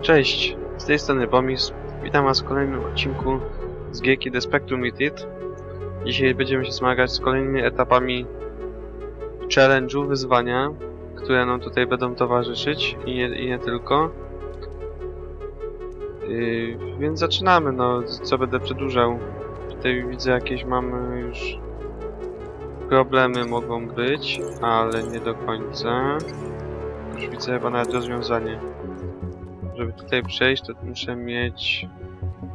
Cześć, z tej strony Bomis. Witam was w kolejnym odcinku z gierki The Spectrum Meted. Dzisiaj będziemy się zmagać z kolejnymi etapami challenge'u, wyzwania, które nam tutaj będą towarzyszyć i nie, i nie tylko. Yy, więc zaczynamy, no, co będę przedłużał. Tutaj widzę jakieś mamy już problemy mogą być, ale nie do końca. Już widzę chyba nawet rozwiązanie. Żeby tutaj przejść, to muszę mieć...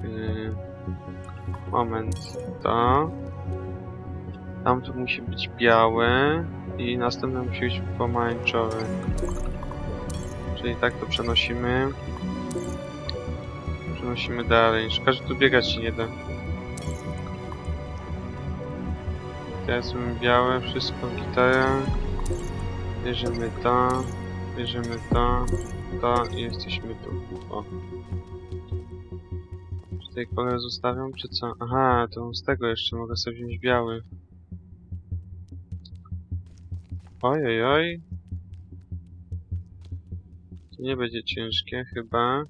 Yy, moment, to... Tam tu musi być białe i następne musi być pomarańczowe. Czyli tak to przenosimy. Przenosimy dalej. Szkoda, że tu biegać się nie da. Teraz mamy białe, wszystko, gitara. Bierzemy to, bierzemy to, to i jesteśmy tu. O. Czy tutaj kolor zostawiam, czy co? Aha, to z tego jeszcze mogę sobie wziąć biały. Oj, oj. To nie będzie ciężkie chyba.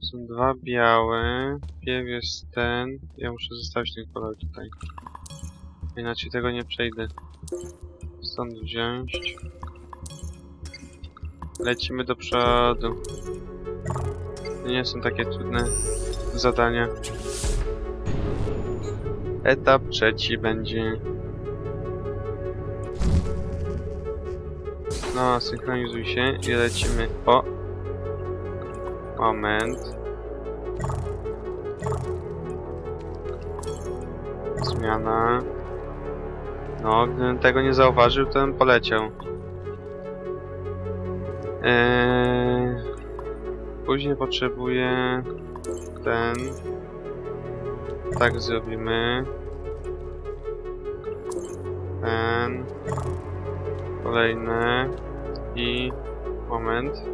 Są dwa białe. Pierw jest ten. Ja muszę zostawić ten kolor tutaj. Inaczej tego nie przejdę. Stąd wziąć. Lecimy do przodu. Nie są takie trudne zadania. Etap trzeci będzie. No, synchronizuj się i lecimy. O! Moment. Zmiana. No, gdybym tego nie zauważył, to bym poleciał. Eee, później potrzebuję ten. Tak zrobimy. Ten. Kolejne. I moment.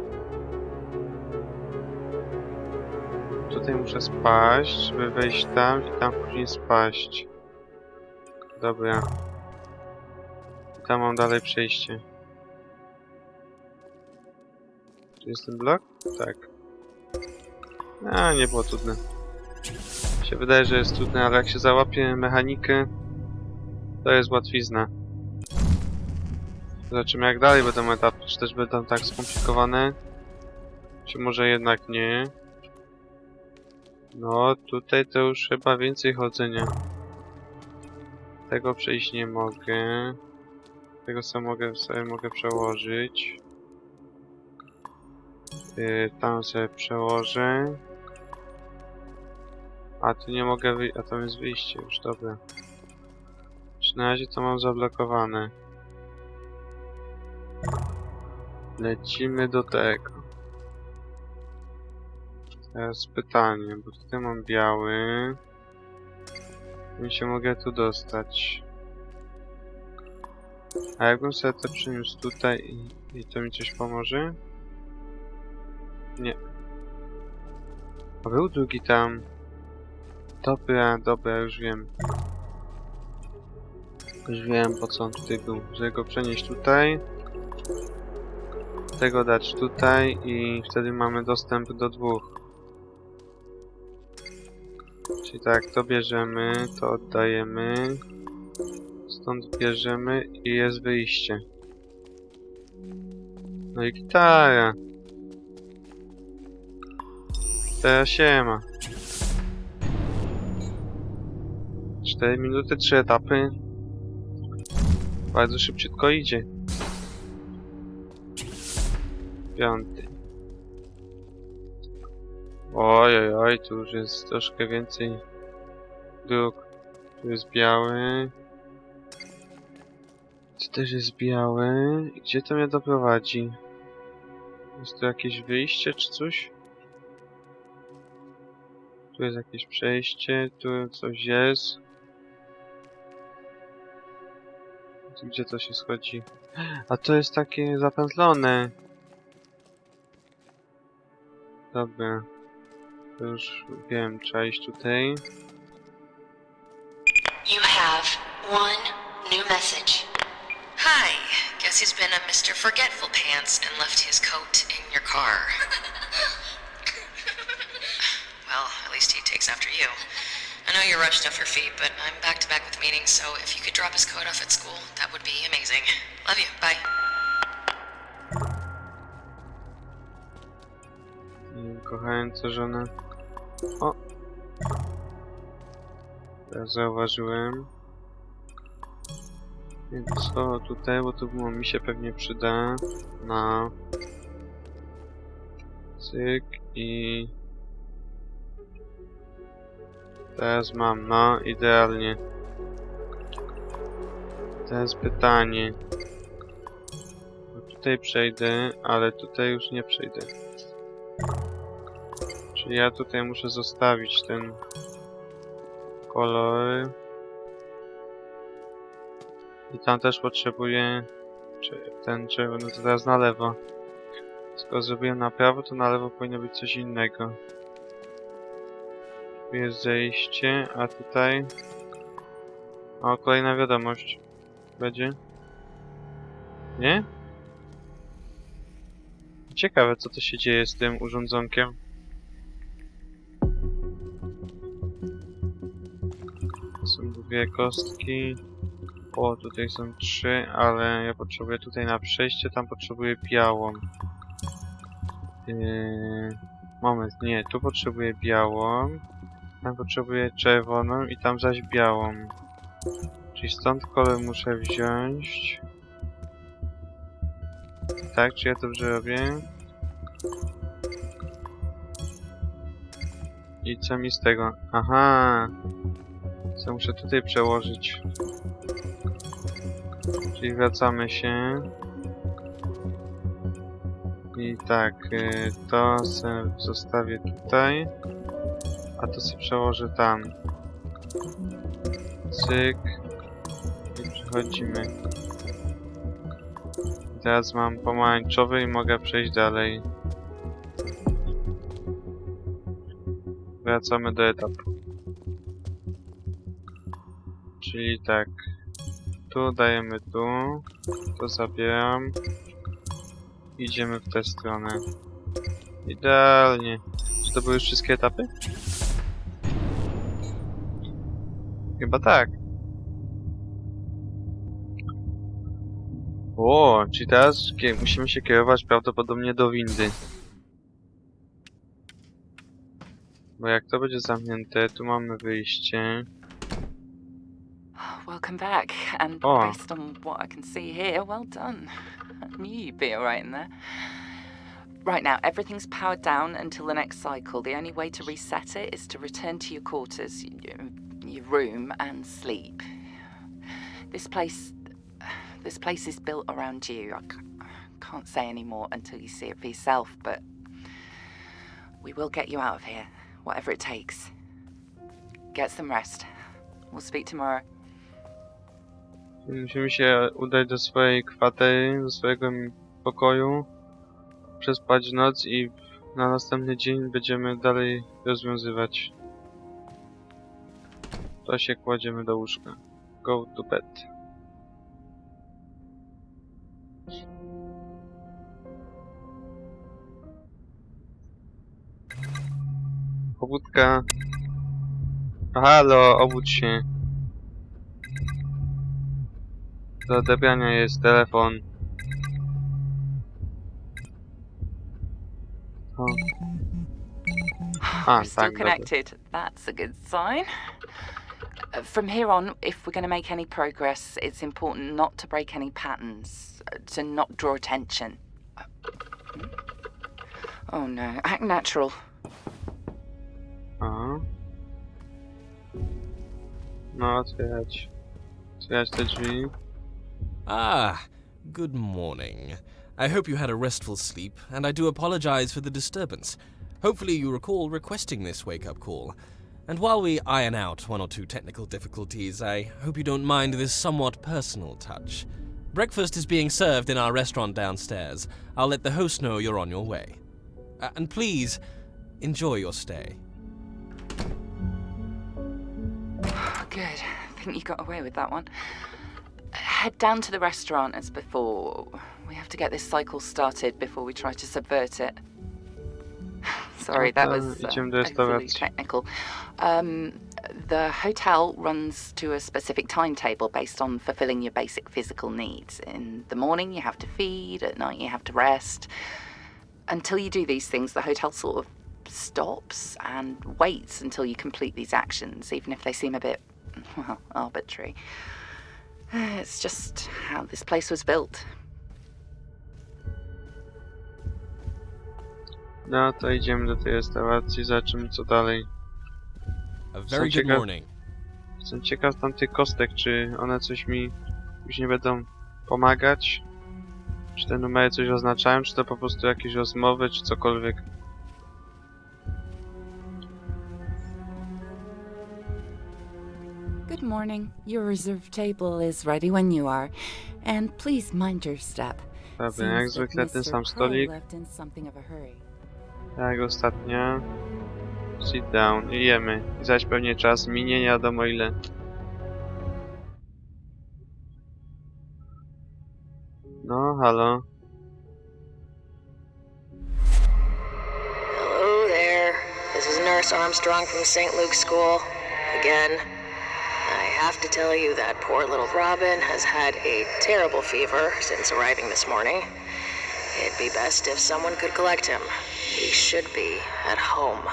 Tutaj muszę spaść, żeby wejść tam i tam później spaść. Dobra. I tam mam dalej przejście. Jest ten blok? Tak. A, nie było trudne. Się wydaje, że jest trudne, ale jak się załapie mechanikę, to jest łatwizna. Zobaczymy jak dalej będą etapy, czy też będą tak skomplikowane. Czy może jednak nie. No, tutaj to już chyba więcej chodzenia. Tego przejść nie mogę. Tego sobie mogę, sobie mogę przełożyć. Yy, tam sobie przełożę. A tu nie mogę wyjść, a tam jest wyjście już, dobra. Czy na razie to mam zablokowane. Lecimy do tego. Teraz pytanie, bo tutaj mam biały. Jak się mogę tu dostać? A jakbym sobie to przyniósł tutaj i, i to mi coś pomoże? Nie. A był drugi tam. Dobra, dobra, już wiem. Już wiem po co on tutaj był. Żeby go przenieść tutaj. Tego dać tutaj i wtedy mamy dostęp do dwóch. Czyli tak, to bierzemy, to oddajemy. Stąd bierzemy i jest wyjście. No i gitara. Teraz się ma. 4 minuty, 3 etapy. Bardzo szybciutko idzie. Piąty. Oj, oj, oj, tu już jest troszkę więcej dróg. Tu jest biały. Tu też jest biały. Gdzie to mnie doprowadzi? Jest tu jakieś wyjście czy coś? Tu jest jakieś przejście, tu coś jest. Gdzie to się schodzi? A to jest takie zapętlone. Dobra. To już wiem, trzeba iść tutaj. You have one new message. Hi. Guess he's been a Mr. Forgetful Pants and left his coat in your car. well, at least he takes after you. I know you're rushed off your feet, but I'm back to back with meetings, so if you could drop his coat off at school, that would be amazing. Love you. Bye. O! Teraz zauważyłem. Więc co tutaj, bo to było mi się pewnie przyda na cyk i teraz mam, no idealnie. Teraz pytanie. Tutaj przejdę, ale tutaj już nie przejdę. Czyli ja tutaj muszę zostawić ten kolor. I tam też potrzebuję ten czerwony, to teraz na lewo. Skoro zrobiłem na prawo, to na lewo powinno być coś innego. Tu jest zejście, a tutaj... O, kolejna wiadomość. Będzie? Nie? Ciekawe, co to się dzieje z tym urządzonkiem. Są dwie kostki. O, tutaj są trzy, ale ja potrzebuję tutaj na przejście, tam potrzebuję białą. Yy, moment, nie, tu potrzebuję białą. Tam potrzebuję czerwoną i tam zaś białą. Czyli stąd kolor muszę wziąć. Tak, czy ja dobrze robię? I co mi z tego? Aha! Co muszę tutaj przełożyć? Czyli wracamy się. I tak, y, to zostawię tutaj. A to sobie przełożę tam. Cyk. I przechodzimy. Teraz mam pomarańczowy i mogę przejść dalej. Wracamy do etapu. Czyli tak. Tu dajemy tu. To zabieram. Idziemy w tę stronę. Idealnie. Czy to były już wszystkie etapy? Chyba tak. O, czyli teraz musimy się kierować prawdopodobnie do windy. Bo jak to będzie zamknięte, tu mamy wyjście. Welcome back, and Oh. based on what I can see here, well done. I knew you'd be alright in there. Right now, everything's powered down until the next cycle. The only way to reset it is to return to your quarters, your room, and sleep. This place, this place is built around you. I can't say any more until you see it for yourself, but we will get you out of here, whatever it takes. Get some rest. We'll speak tomorrow. Musimy się udać do swojej kwatery, do swojego pokoju, przespać noc i na następny dzień będziemy dalej rozwiązywać. To się kładziemy do łóżka. Go to bed. Pobudka. Halo, obudź się. Do odebrania jest telefon. O. We're Ah, still thank God. connected. That's a good sign. From here on, if we're going to make any progress, it's important not to break any patterns, uh, to not draw attention. Uh, hmm? Oh no, act natural. Aha. No, otwierać. Otwierać te drzwi. Ah, good morning. I hope you had a restful sleep, and I do apologize for the disturbance. Hopefully, you recall requesting this wake up call. And while we iron out one or two technical difficulties, I hope you don't mind this somewhat personal touch. Breakfast is being served in our restaurant downstairs. I'll let the host know you're on your way. Uh, and please, enjoy your stay. Good. I think you got away with that one. Head down to the restaurant as before. We have to get this cycle started before we try to subvert it. Sorry, that was uh, idziemy do overly restauracji. technical. Um, the hotel runs to a specific timetable based on fulfilling your basic physical needs. In the morning, you have to feed. At night, you have to rest. Until you do these things, the hotel sort of stops and waits until you complete these actions, even if they seem a bit, well, arbitrary. It's just how this place was built. No to idziemy do tej restauracji, zobaczymy co dalej. A very good ciekaw- morning. Jestem ciekaw tamtych kostek, czy one coś mi później będą pomagać? Czy te numery coś oznaczają, czy to po prostu jakieś rozmowy, czy cokolwiek? Good morning. Your reserved table is ready when you are. And please mind your step. Dobra, jak zwykle ten sam stolik, left in something of a hurry. jak ostatnio. Sit down jemy. I zaś pewnie czas minie, nie wiadomo ile. No, halo. Hello there. This is Nurse Armstrong from St. Luke's School. Again. I have to tell you that poor little Robin has had a terrible fever since arriving this morning. It'd be best if someone could collect him. He should be at home.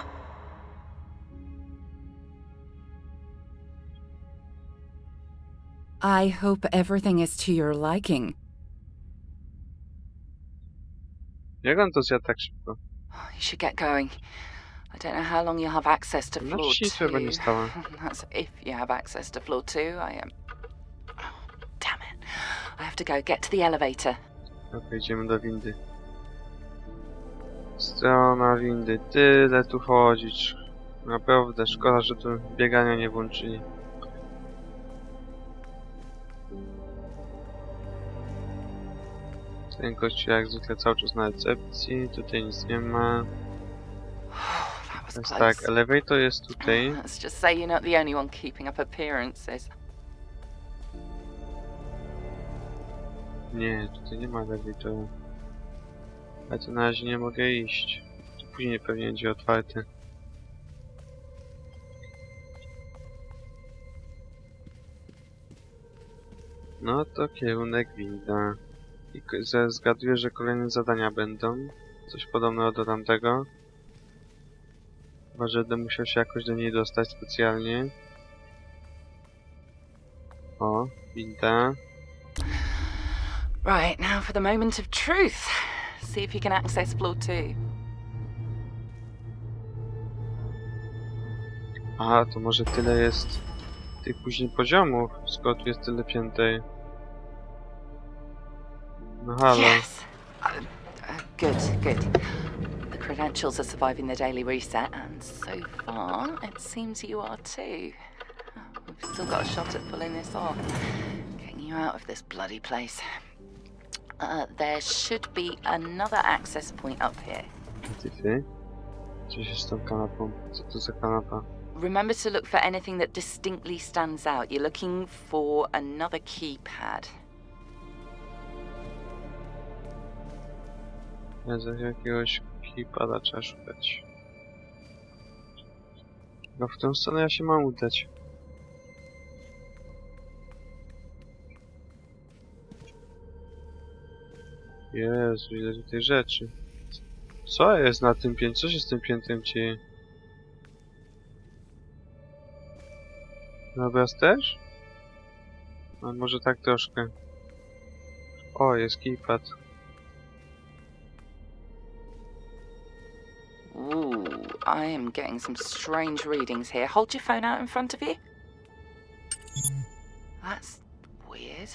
I hope everything is to your liking. Jak on to zjadł tak szybko? You should get going. I don't know how long you'll have access to floor ścisłe two. będzie stała. That's if you have access to floor two. I am. Oh, damn it! I have to go. Get to the elevator. Okej, idziemy do windy. Strona windy. Tyle tu chodzić. Naprawdę, szkoda, że tu biegania nie włączyli. Ten gościu jak zwykle cały czas na recepcji. Tutaj nic nie ma. Więc tak, elevator jest tutaj. Let's just say you're not the only one keeping up appearances. Nie, tutaj nie ma elevatora. Ale to na razie nie mogę iść. To później pewnie będzie otwarty. No to kierunek winda. I zgaduję, że kolejne zadania będą. Coś podobnego do tamtego. Chyba, że będę musiał się jakoś do niej dostać specjalnie. O, winda. Right, now for the moment of truth. See if you can access floor two. Aha, to może tyle jest tych później poziomów, skoro tu jest tyle piętej. No halo. Yes! Uh, uh, good, good. The credentials are surviving the daily reset, and so far, it seems you are too. We've still got a shot at pulling this off. Getting you out of this bloody place. Uh, there should be another access point up here. Ty, ty. Co tą kanapą? Co to za kanapa? Remember to look for anything that distinctly stands out. You're looking for another keypad. Jezu, jakiegoś keypada trzeba szukać. No w tą stronę ja się mam udać. Jezu, ile tutaj rzeczy. Co jest na tym piętrze? Co się z tym piętrem dzieje? Obraz też? A może tak troszkę. O, jest keypad. Ooh, I am getting some strange readings here. Hold your phone out in front of you. That's weird.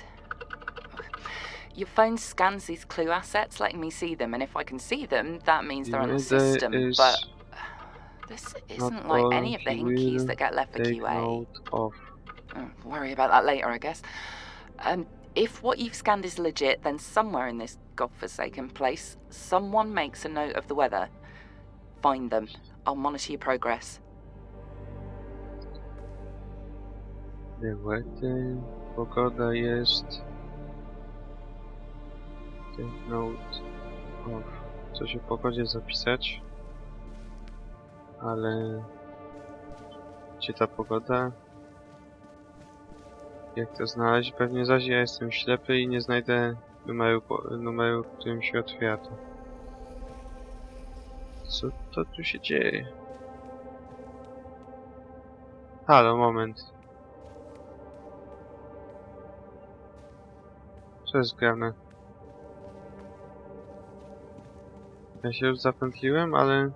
Your phone scans these clue assets, letting me see them, and if I can see them, that means they're on the system. But this isn't like any of the keys that get left for QA. Oh, worry about that later, I guess. Um, if what you've scanned is legit, then somewhere in this godforsaken place, someone makes a note of the weather. Find them. I'll monitor your progress. Białety, pogoda jest. Note of coś o pogodzie zapisać. Ale gdzie ta pogoda? Jak to znaleźć? Pewnie zaś ja jestem ślepy i nie znajdę numeru, numeru którym się otwiera to. Co to tu się dzieje? Halo, moment. Co jest grane? Ja się już zapętliłem, ale...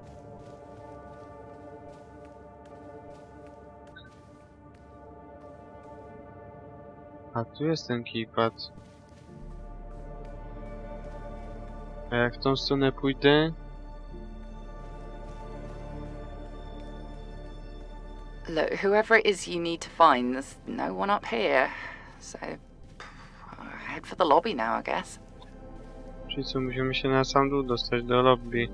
A tu jest ten keypad. A jak w tą stronę pójdę... Look, whoever it is you need to find, there's no one up here. So, head for the lobby now, I guess. Czyli co, musimy się na sam dół dostać do lobby.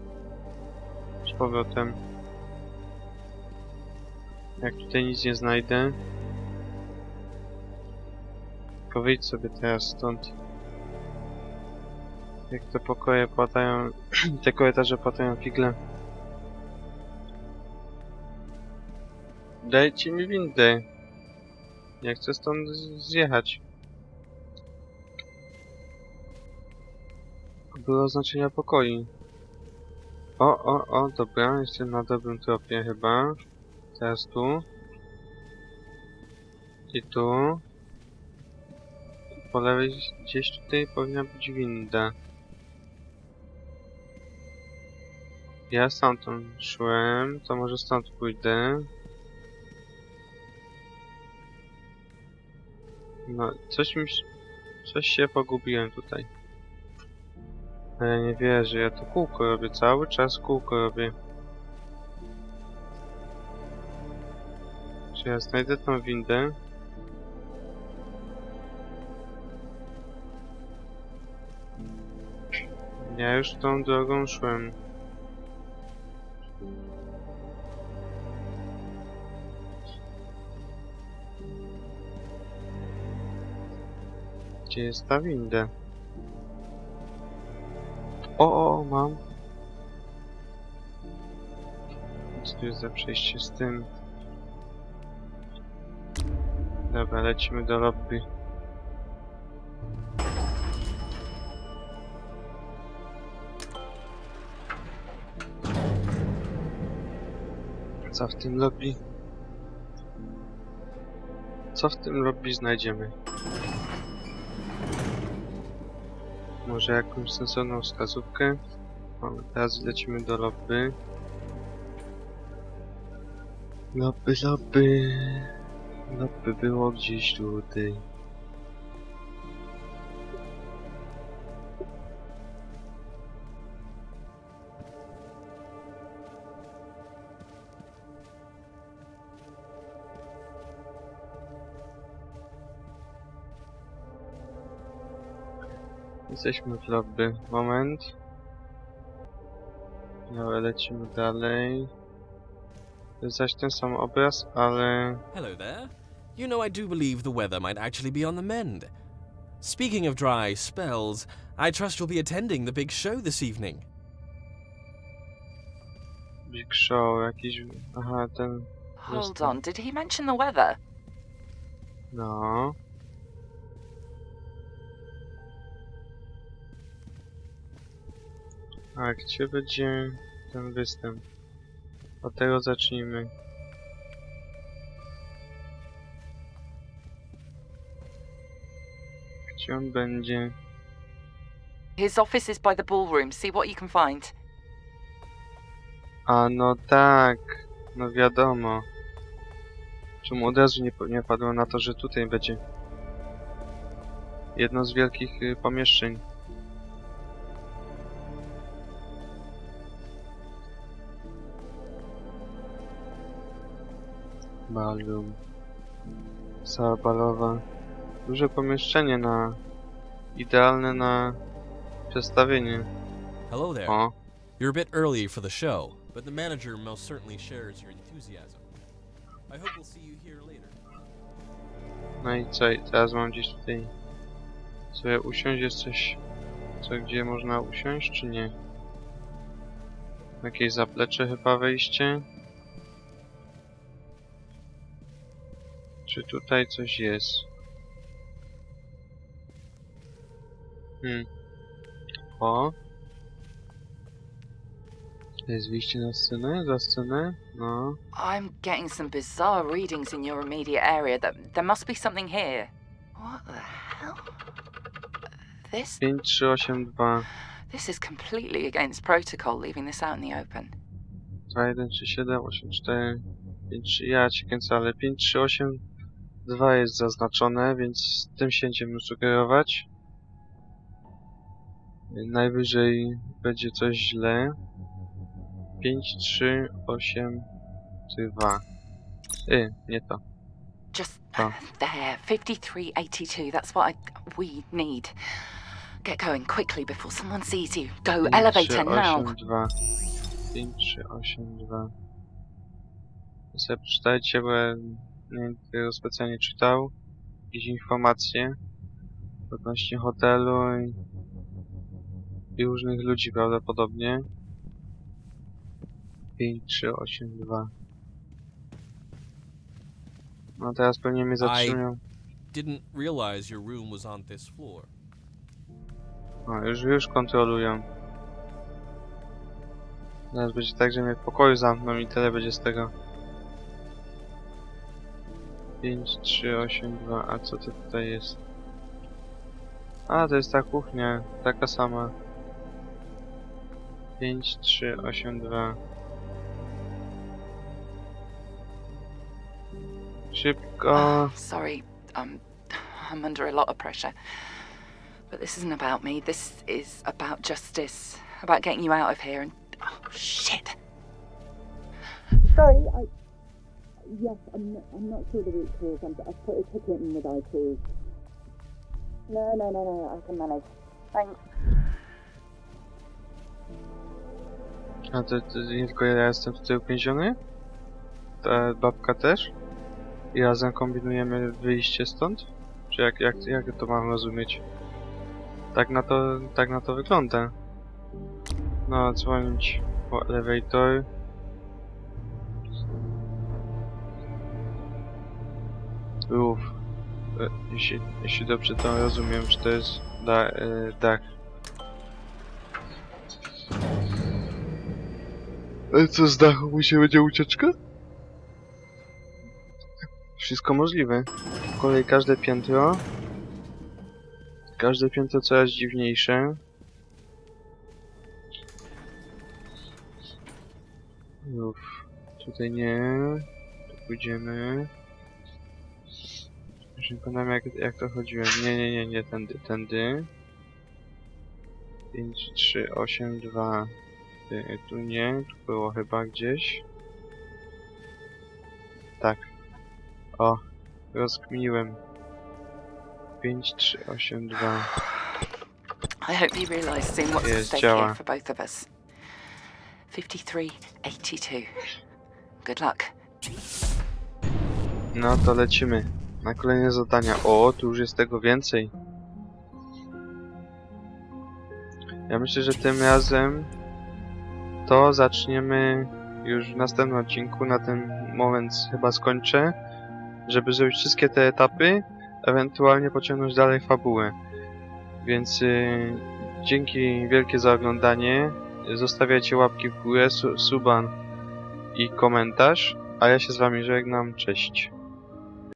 Z powrotem. Jak tutaj nic nie znajdę. Tylko wyjdź sobie teraz stąd. Jak te pokoje płatają... te korytarze płatają figle. Dajcie mi windę. Ja chcę stąd zjechać. Było oznaczenia pokoi. O, o, o, dobra, jestem na dobrym tropie chyba. Teraz tu. I tu. Po lewej gdzieś tutaj powinna być winda. Ja stamtąd szłem, to może stąd pójdę. No, coś mi... Coś się pogubiłem tutaj. Ale ja nie wierzę, ja tu kółko robię, cały czas kółko robię. Czy ja znajdę tą windę? Ja już tą drogą szłem. Gdzie jest ta winda? O, o, mam. Co tu jest za przejście z tym? Dobra, lecimy do lobby. Co w tym lobby? Co w tym lobby znajdziemy? Może jakąś sensowną wskazówkę? O, teraz lecimy do lobby. Lobby, lobby. Lobby było gdzieś tutaj. Jesteśmy w lobby. Moment. Dobra, lecimy dalej. To jest zaś ten sam obraz, ale... Hello there. You know, I do believe the weather might actually be on the mend. Speaking of dry spells, I trust you'll be attending the big show this evening. Big Show, jakiś... Aha, ten... Hold on, did he mention the weather? No... A gdzie będzie ten występ? Od tego zacznijmy. Gdzie on będzie? His office is by the ballroom. See what you can find. A no tak, no wiadomo. Czemu od razu nie, nie padło na to, że tutaj będzie jedno z wielkich y, pomieszczeń. Ballroom. Sala balowa. Duże pomieszczenie na... idealne na przedstawienie. Hello there. O, You're a bit early for the show, but the manager most certainly shares your enthusiasm. I hope we'll see you here later. No i co? I teraz mam gdzieś tutaj sobie usiąść, jest coś Co, gdzie można usiąść, czy nie? Jakieś zaplecze chyba wejście? Czy tutaj coś jest? Hmm. O. Jest wyjście na scenę? Za scenę? No. I'm getting some bizarre readings in your immediate area. That there must be something here. What the hell? This 5, 3, 8, 2. this is completely against protocol, leaving this out in the open. 2, 1, 3, 7, 8, 4, 5, 3. Ja cię kręcę, ale 5, 3, 8, 2 jest zaznaczone, więc tym się będziemy sugerować. Najwyżej będzie coś źle. 5, 3, 8, 2. Y, nie to. Just Oh. there, 5382. That's what I, we need. Get going quickly before someone sees you. Go, 5, elevator 3, now. 8, 2. 5, 3, 8, 2. To sobie przeczytajcie, bo nie wiem, tego specjalnie czytał. Jakieś informacje odnośnie hotelu i, i różnych ludzi prawdopodobnie. 5, 3, 8, 2. No teraz pewnie mnie zatrzymują. Didn't realize your room was on this floor. No, już, już kontrolują. Zaraz będzie tak, że mnie w pokoju zamkną i tyle będzie z tego. 5, 3, 8, 2, a co to tutaj jest? A, to jest ta kuchnia, taka sama. 5, 3, 8, 2. Szybko. Oh, sorry, um, I'm under a lot of pressure. But this isn't about me. This is about justice. About getting you out of here and. Oh, shit! Sorry, I. Yes, I'm I'm not sure the root cause. I'm, I've put a ticket in with IT. No, no, no, no, I can manage. Thanks. A to, to nie tylko ja jestem tutaj uwięziony? Ta babka też? I razem kombinujemy wyjście stąd? Czy jak, jak, jak to mam rozumieć? Tak na to, tak na to wygląda. No, dzwonić po elevator. Roof. E, Jeśli, jeśli dobrze to rozumiem, że to jest da, e, dach. Ale co z dachu musi będzie ucieczka? Wszystko możliwe. Z kolei każde piętro. Każde piętro coraz dziwniejsze. Uf, tutaj nie. Tu pójdziemy. Już nie pamiętam jak, jak to chodziłem. Nie, nie, nie, nie, tędy, tędy. 5, 3, 8, 2. Y, Tu nie, tu było chyba gdzieś. Tak. O, rozkminiłem. 5, 3, 8, 2. I hope you realise soon what's at Yes, stake działa. here for both of us. 5382. Good luck. No to lecimy na kolejne zadania. O, tu już jest tego więcej. Ja myślę, że tym razem to zaczniemy już w następnym odcinku. Na ten moment chyba skończę, żeby zrobić wszystkie te etapy, ewentualnie pociągnąć dalej fabułę. Więc y, dzięki wielkie za oglądanie. Zostawiajcie łapki w górę, su suban i komentarz. A ja się z wami żegnam. Cześć.